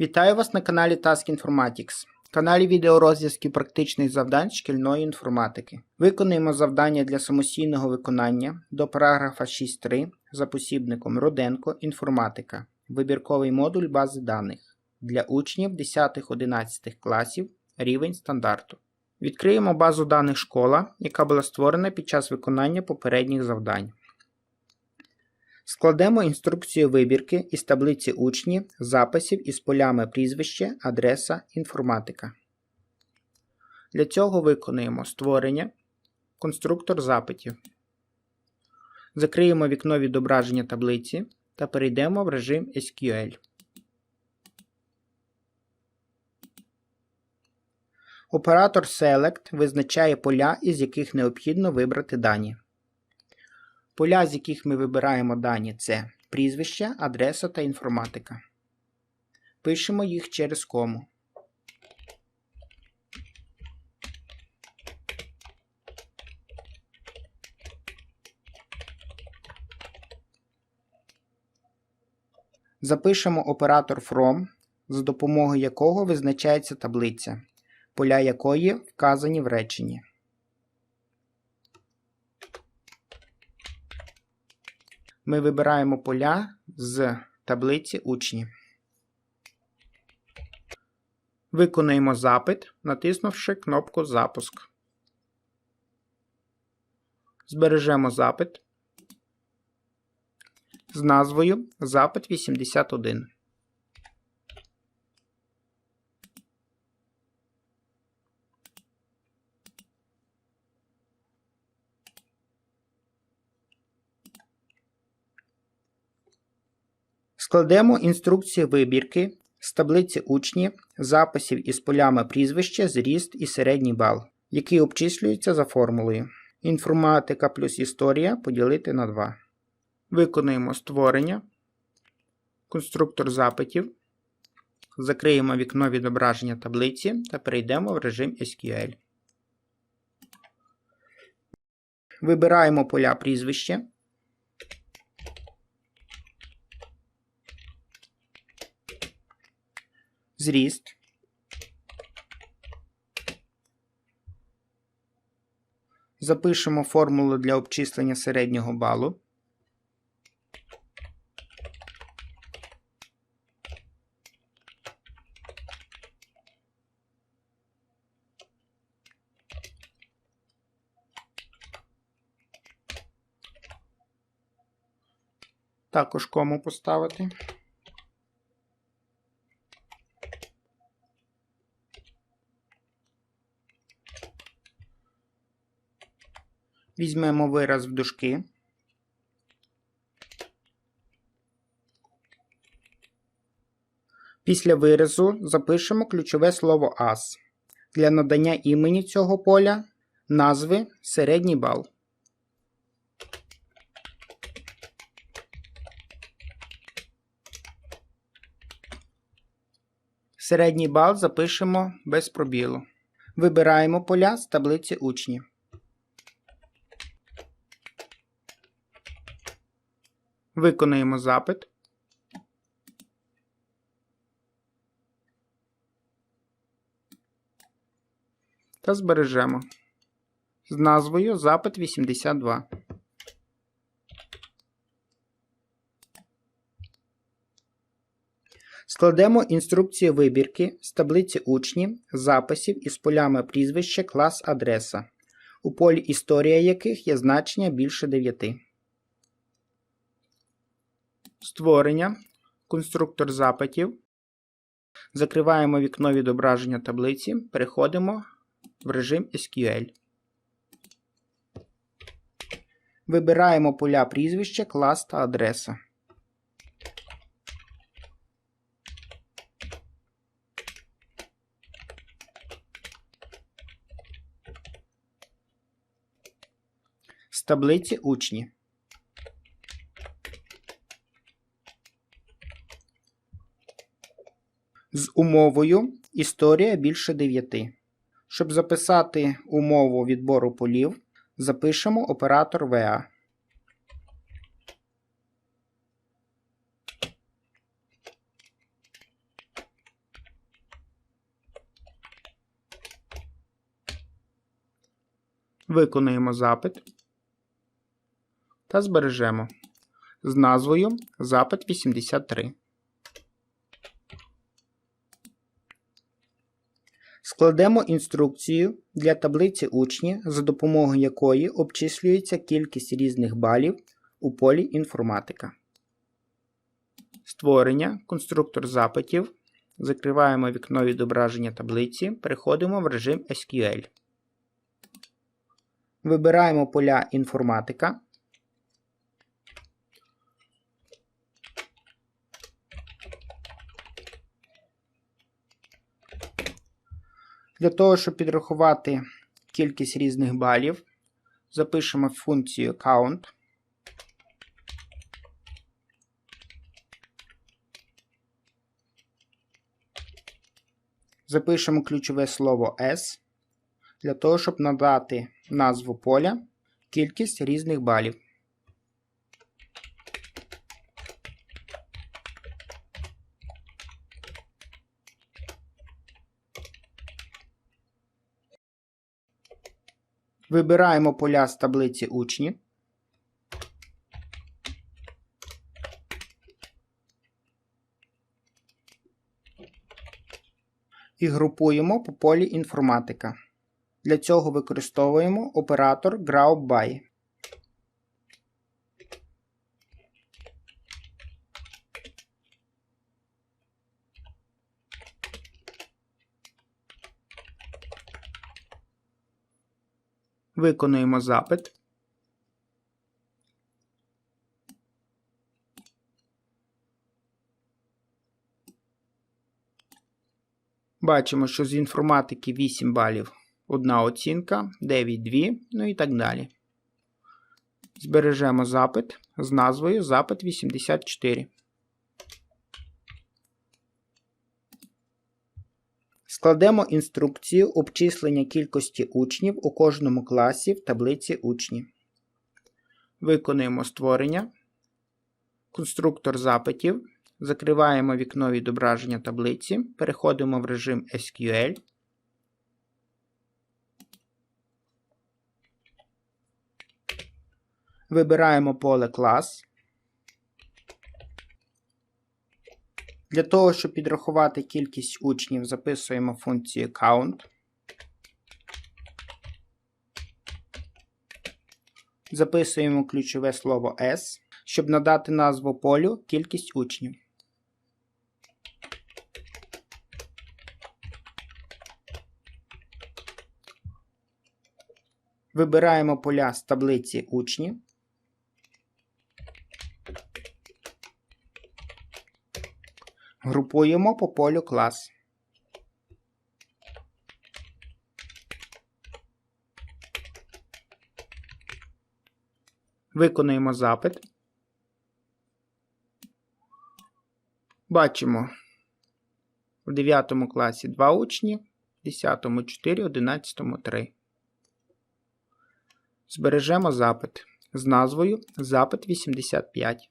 Вітаю вас на каналі Task Informatics, каналі відеорозв'язків практичних завдань шкільної інформатики. Виконуємо завдання для самостійного виконання до параграфа 6.3 за посібником Руденко Інформатика, вибірковий модуль бази даних для учнів 10-11 класів рівень стандарту. Відкриємо базу даних школа, яка була створена під час виконання попередніх завдань. Складемо інструкцію вибірки із таблиці учні, записів із полями прізвище, адреса, інформатика. Для цього виконуємо створення, конструктор запитів. Закриємо вікно відображення таблиці та перейдемо в режим SQL. Оператор Select визначає поля, із яких необхідно вибрати дані. Поля, з яких ми вибираємо дані, це прізвище, адреса та інформатика. Пишемо їх через кому. Запишемо оператор from, за допомогою якого визначається таблиця, поля якої вказані в реченні. Ми вибираємо поля з таблиці учні. Виконуємо запит, натиснувши кнопку Запуск. Збережемо запит з назвою Запит 81. Складемо інструкцію вибірки з таблиці учні, записів із полями прізвище, зріст і середній бал, який обчислюється за формулою. Інформатика плюс історія поділити на 2. Виконуємо створення, конструктор запитів. Закриємо вікно відображення таблиці та перейдемо в режим SQL. Вибираємо поля прізвище. Зріст. Запишемо формулу для обчислення середнього балу. Також кому поставити. Візьмемо вираз в дужки. Після виразу запишемо ключове слово AS. Для надання імені цього поля назви середній бал. Середній бал запишемо без пробілу. Вибираємо поля з таблиці учні. Виконуємо запит. Та збережемо з назвою Запит 82. Складемо інструкцію вибірки з таблиці учні, записів із полями прізвище, клас, адреса, у полі історія яких є значення більше 9. Створення, конструктор запитів. Закриваємо вікно відображення таблиці, переходимо в режим SQL. Вибираємо поля прізвище, клас та адреса. З таблиці учні. умовою історія більше 9. Щоб записати умову відбору полів, запишемо оператор VA. Виконуємо запит та збережемо з назвою Запит 83. Складемо інструкцію для таблиці учні, за допомогою якої обчислюється кількість різних балів у полі інформатика. Створення, конструктор запитів. Закриваємо вікно відображення таблиці, переходимо в режим SQL. Вибираємо поля інформатика. Для того, щоб підрахувати кількість різних балів, запишемо функцію count. Запишемо ключове слово S для того, щоб надати назву поля кількість різних балів. Вибираємо поля з таблиці учні. І групуємо по полі інформатика. Для цього використовуємо оператор GraupBy. Виконуємо запит. Бачимо, що з інформатики 8 балів одна оцінка, 9 2, ну і так далі. Збережемо запит з назвою Запит 84. Складемо інструкцію обчислення кількості учнів у кожному класі в таблиці учні. Виконуємо створення. Конструктор запитів. Закриваємо вікно відображення таблиці. Переходимо в режим SQL. Вибираємо поле клас. Для того, щоб підрахувати кількість учнів, записуємо функцію count. Записуємо ключове слово S, щоб надати назву полю кількість учнів. Вибираємо поля з таблиці учні. Групуємо по полю клас. Виконуємо запит. Бачимо в 9 класі 2 учні, в 10 4, 11 3. Збережемо запит з назвою Запит 85.